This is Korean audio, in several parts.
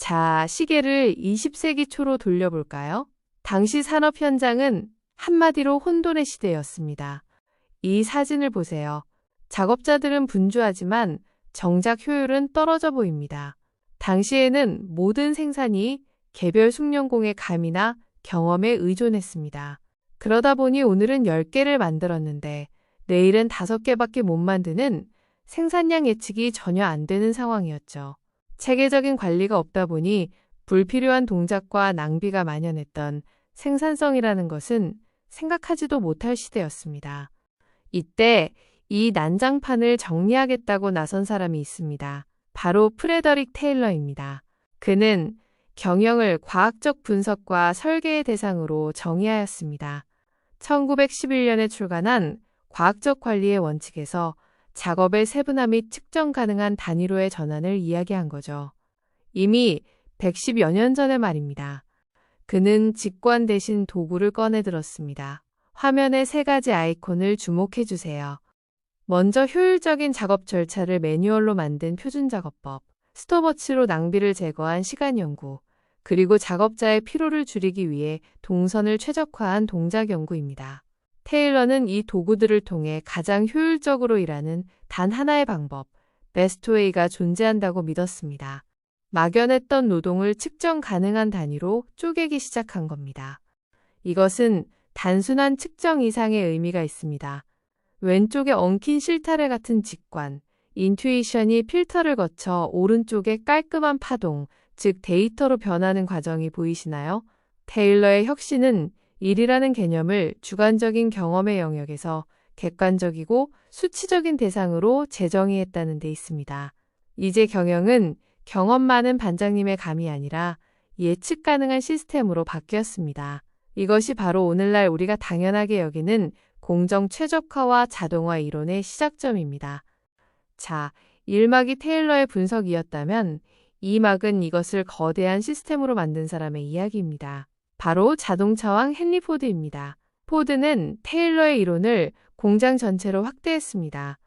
자, 시계를 20세기 초로 돌려볼까요? 당시 산업 현장은 한마디로 혼돈의 시대였습니다. 이 사진을 보세요. 작업자들은 분주하지만 정작 효율은 떨어져 보입니다. 당시에는 모든 생산이 개별 숙련공의 감이나 경험에 의존했습니다. 그러다 보니 오늘은 10개를 만들었는데 내일은 5개밖에 못 만드는 생산량 예측이 전혀 안 되는 상황이었죠. 체계적인 관리가 없다 보니 불필요한 동작과 낭비가 만연했던 생산성이라는 것은 생각하지도 못할 시대였습니다. 이때 이 난장판을 정리하겠다고 나선 사람이 있습니다. 바로 프레더릭 테일러입니다. 그는 경영을 과학적 분석과 설계의 대상으로 정의하였습니다. 1911년에 출간한 과학적 관리의 원칙에서 작업의 세분화 및 측정 가능한 단위로의 전환을 이야기한 거죠. 이미 110여 년 전의 말입니다. 그는 직관 대신 도구를 꺼내 들었습니다. 화면의 세 가지 아이콘을 주목해 주세요. 먼저 효율적인 작업 절차를 매뉴얼로 만든 표준 작업법, 스톱워치로 낭비를 제거한 시간 연구, 그리고 작업자의 피로를 줄이기 위해 동선을 최적화한 동작 연구입니다. 테일러는 이 도구들을 통해 가장 효율적으로 일하는 단 하나의 방법, 베스트웨이가 존재한다고 믿었습니다. 막연했던 노동을 측정 가능한 단위로 쪼개기 시작한 겁니다. 이것은 단순한 측정 이상의 의미가 있습니다. 왼쪽에 엉킨 실타래 같은 직관, 인투이션이 필터를 거쳐 오른쪽에 깔끔한 파동, 즉 데이터로 변하는 과정이 보이시나요? 테일러의 혁신은 일이라는 개념을 주관적인 경험의 영역에서 객관적이고 수치적인 대상으로 재정의했다는 데 있습니다. 이제 경영은 경험 많은 반장님의 감이 아니라 예측 가능한 시스템으로 바뀌었습니다. 이것이 바로 오늘날 우리가 당연하게 여기는 공정 최적화와 자동화 이론의 시작점입니다. 자, 1막이 테일러의 분석이었다면 2막은 이것을 거대한 시스템으로 만든 사람의 이야기입니다. 바로 자동차왕 헨리 포드입니다. 포드는 테일러의 이론을 공장 전체로 확대했습니다.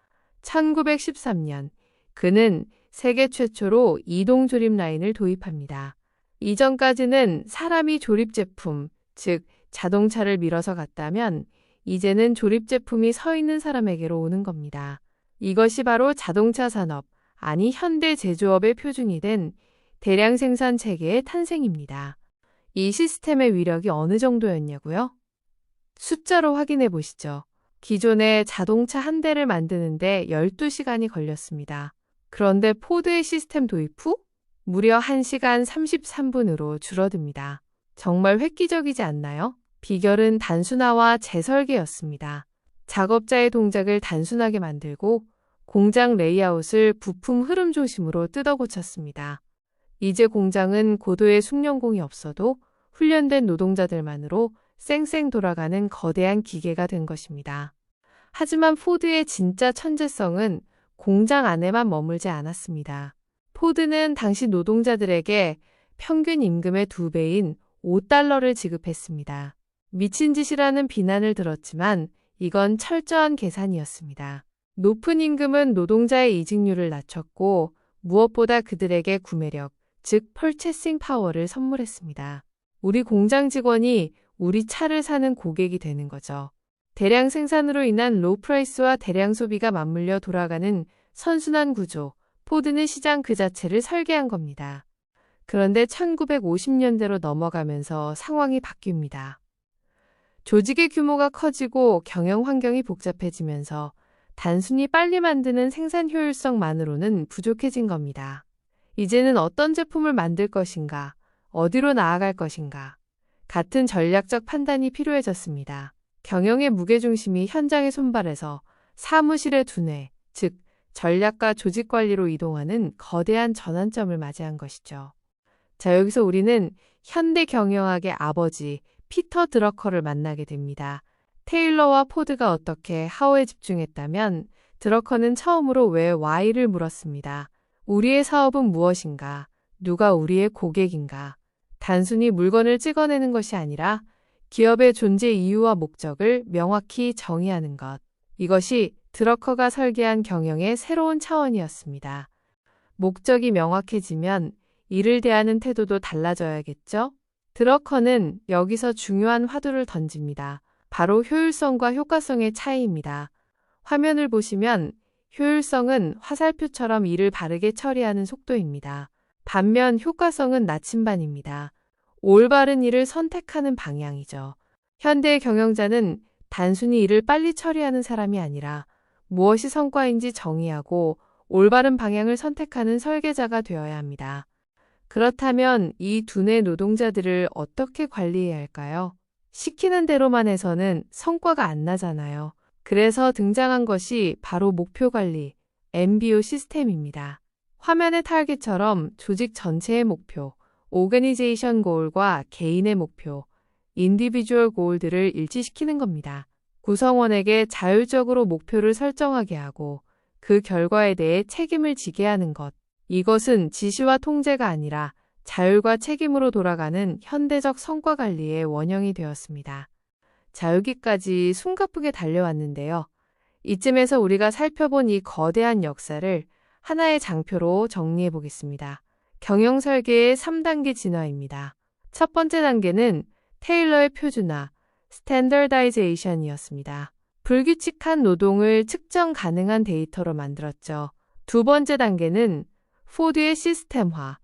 1913년 그는 세계 최초로 이동 조립 라인을 도입합니다. 이전까지는 사람이 조립 제품, 즉 자동차를 밀어서 갔다면 이제는 조립 제품이 서 있는 사람에게로 오는 겁니다. 이것이 바로 자동차 산업, 아니 현대 제조업의 표준이 된 대량 생산 체계의 탄생입니다. 이 시스템의 위력이 어느 정도였냐고요? 숫자로 확인해 보시죠. 기존의 자동차 한 대를 만드는데 12시간이 걸렸습니다. 그런데 포드의 시스템 도입 후 무려 1시간 33분으로 줄어듭니다. 정말 획기적이지 않나요? 비결은 단순화와 재설계였습니다. 작업자의 동작을 단순하게 만들고 공장 레이아웃을 부품 흐름 중심으로 뜯어 고쳤습니다. 이제 공장은 고도의 숙련공이 없어도 훈련된 노동자들만으로 쌩쌩 돌아가는 거대한 기계가 된 것입니다. 하지만 포드의 진짜 천재성은 공장 안에만 머물지 않았습니다. 포드는 당시 노동자들에게 평균 임금의 두 배인 5달러를 지급했습니다. 미친 짓이라는 비난을 들었지만 이건 철저한 계산이었습니다. 높은 임금은 노동자의 이직률을 낮췄고 무엇보다 그들에게 구매력, 즉 펄체싱 파워를 선물했습니다. 우리 공장 직원이 우리 차를 사는 고객이 되는 거죠. 대량 생산으로 인한 로우 프라이스와 대량 소비가 맞물려 돌아가는 선순환 구조, 포드는 시장 그 자체를 설계한 겁니다. 그런데 1950년대로 넘어가면서 상황이 바뀝니다. 조직의 규모가 커지고 경영 환경이 복잡해지면서 단순히 빨리 만드는 생산 효율성만으로는 부족해진 겁니다. 이제는 어떤 제품을 만들 것인가, 어디로 나아갈 것인가, 같은 전략적 판단이 필요해졌습니다. 경영의 무게중심이 현장의 손발에서 사무실의 두뇌, 즉 전략과 조직 관리로 이동하는 거대한 전환점을 맞이한 것이죠. 자, 여기서 우리는 현대 경영학의 아버지 피터 드러커를 만나게 됩니다. 테일러와 포드가 어떻게 하우에 집중했다면 드러커는 처음으로 왜 Y를 물었습니다. 우리의 사업은 무엇인가? 누가 우리의 고객인가? 단순히 물건을 찍어내는 것이 아니라 기업의 존재 이유와 목적을 명확히 정의하는 것. 이것이 드러커가 설계한 경영의 새로운 차원이었습니다. 목적이 명확해지면 일을 대하는 태도도 달라져야겠죠? 드러커는 여기서 중요한 화두를 던집니다. 바로 효율성과 효과성의 차이입니다. 화면을 보시면 효율성은 화살표처럼 일을 바르게 처리하는 속도입니다. 반면 효과성은 나침반입니다. 올바른 일을 선택하는 방향이죠. 현대 경영자는 단순히 일을 빨리 처리하는 사람이 아니라 무엇이 성과인지 정의하고 올바른 방향을 선택하는 설계자가 되어야 합니다. 그렇다면 이 두뇌 노동자들을 어떻게 관리해야 할까요? 시키는 대로만 해서는 성과가 안 나잖아요. 그래서 등장한 것이 바로 목표 관리, MBO 시스템입니다. 화면의 타겟처럼 조직 전체의 목표, 오가니제이션 고울과 개인의 목표, 인디비주얼 고울들을 일치시키는 겁니다. 구성원에게 자율적으로 목표를 설정하게 하고 그 결과에 대해 책임을 지게 하는 것. 이것은 지시와 통제가 아니라 자율과 책임으로 돌아가는 현대적 성과 관리의 원형이 되었습니다. 자, 여기까지 숨가쁘게 달려왔는데요. 이쯤에서 우리가 살펴본 이 거대한 역사를 하나의 장표로 정리해 보겠습니다. 경영 설계의 3단계 진화입니다. 첫 번째 단계는 테일러의 표준화, 스탠더다이제이션이었습니다. 불규칙한 노동을 측정 가능한 데이터로 만들었죠. 두 번째 단계는 포드의 시스템화,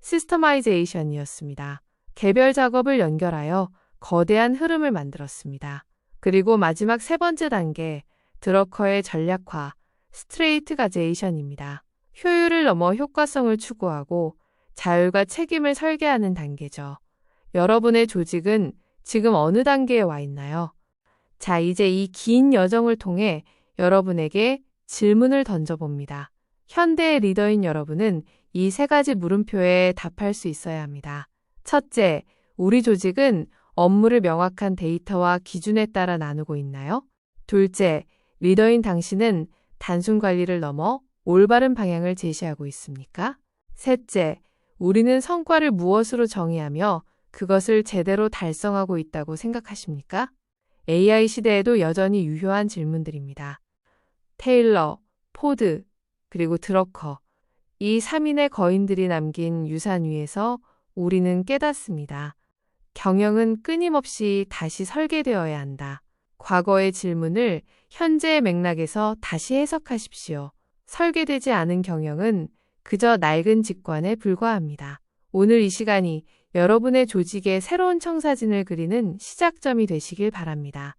시스터마이제이션이었습니다. 개별 작업을 연결하여 거대한 흐름을 만들었습니다. 그리고 마지막 세 번째 단계, 드러커의 전략화, 스트레이트 가제이션입니다. 효율을 넘어 효과성을 추구하고 자율과 책임을 설계하는 단계죠. 여러분의 조직은 지금 어느 단계에 와 있나요? 자, 이제 이 긴 여정을 통해 여러분에게 질문을 던져봅니다. 현대의 리더인 여러분은 이 세 가지 물음표에 답할 수 있어야 합니다. 첫째, 우리 조직은 업무를 명확한 데이터와 기준에 따라 나누고 있나요? 둘째, 리더인 당신은 단순 관리를 넘어 올바른 방향을 제시하고 있습니까? 셋째, 우리는 성과를 무엇으로 정의하며 그것을 제대로 달성하고 있다고 생각하십니까? AI 시대에도 여전히 유효한 질문들입니다. 테일러, 포드, 그리고 드러커. 이 3인의 거인들이 남긴 유산 위에서 우리는 깨닫습니다. 경영은 끊임없이 다시 설계되어야 한다. 과거의 질문을 현재의 맥락에서 다시 해석하십시오. 설계되지 않은 경영은 그저 낡은 직관에 불과합니다. 오늘 이 시간이 여러분의 조직의 새로운 청사진을 그리는 시작점이 되시길 바랍니다.